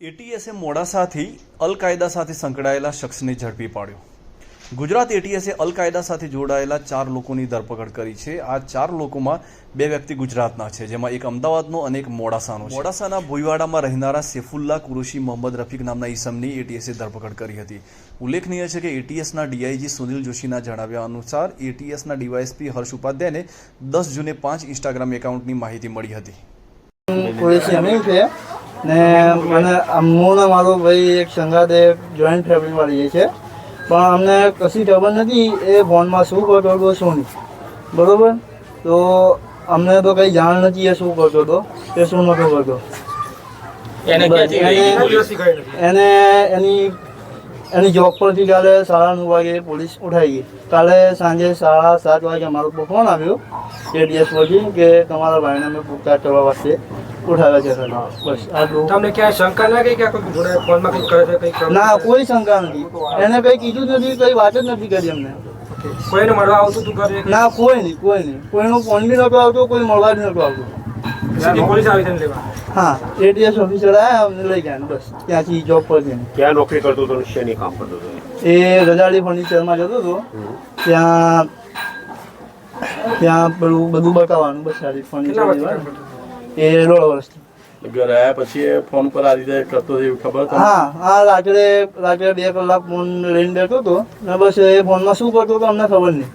એટીએસે મોડાસાથી અલ કાયદા સાથે સંકળાયેલા શખ્સને ઝડપી પાડ્યો. ગુજરાત એટીએસે અલ કાયદા સાથે જોડાયેલા ચાર લોકોની ધરપકડ કરી છે. આ ચાર લોકોમાં બે વ્યક્તિ ગુજરાતના છે, જેમાં એક અમદાવાદનો અને એક મોડાસાનો મોડાસાના ભોયવાડામાં રહેનારા સેફુલ્લા કુરુશી મોહમ્મદ રફીક નામના ઈસમની એટીએસે ધરપકડ કરી હતી. ઉલ્લેખનીય છે કે એટીએસના ડીઆઈજી સુનિલ જોશીના જણાવ્યા અનુસાર એટીએસના ડીવાયએસપી હર્ષ ઉપાધ્યાયને દસ જૂને પાંચ ઇન્સ્ટાગ્રામ એકાઉન્ટની માહિતી મળી હતી. ને મને હું ને મારો ભાઈ એક સંગાતે જોઈન્ટ ફેમિલીમાં વાળી છે. પણ અમને કશી ખબર નથી એ ફોનમાં શું કરતો હતો શું નહીં. બરાબર? તો અમને તો કંઈ જાણ નથી એ શું કરતો હતો એ શું નહોતો કરતો. એને એને- એને જોબ પરથી કાલે સાડા નવ વાગે પોલીસ ઉઠાઈ ગઈ. કાલે સાંજે સાડા સાત વાગે અમારો ફોન આવ્યો એડીએસ પરથી કે તમારા ભાઈને અમે પૂછતાછ કરવા વાસ્તે. ઉઠાવ્યા છે. બસ આટલું તમને ક્યાંય શંકા ના ગઈ કે કોઈ જોડે ફોનમાં કંઈક કરે છે કંઈક ના કોઈ શંકા નથી. એને કંઈ કીધું જ નથી કંઈ વાત જ નથી કરી અમને કોઈને મળવા આવતું તું ઘરે? ના કોઈ નહીં કોઈ નહીં. કોઈનો ફોન બી નહોતો આવતો કોઈ મળવા જ નહોતો આવતો. પોલીસ આવી તેને લેવા હા એટીએસ ઓફિસર આવ્યા અમને લઈ ગયા બસ. ત્યાંથી જોબ પર જઈને. ક્યાં નોકરી કરતો હતો શેની કામ કરતો હતો? એ રજાડી ફર્નિચરમાં જતો હતો. ત્યાં ત્યાં પેલું બધું બતાવવાનું બસ સારી ફર્નિચર કરતો એ દોઢ વર્ષથી ઘરે આવ્યા પછી એ ફોન પર આ રીતે કરતો એવી ખબર હા હા રાત્રે રાત્રે બે કલાક ફોન લઈને બેઠો હતો. ને બસ એ ફોનમાં શું કરતો હતો અમને ખબર નહીં.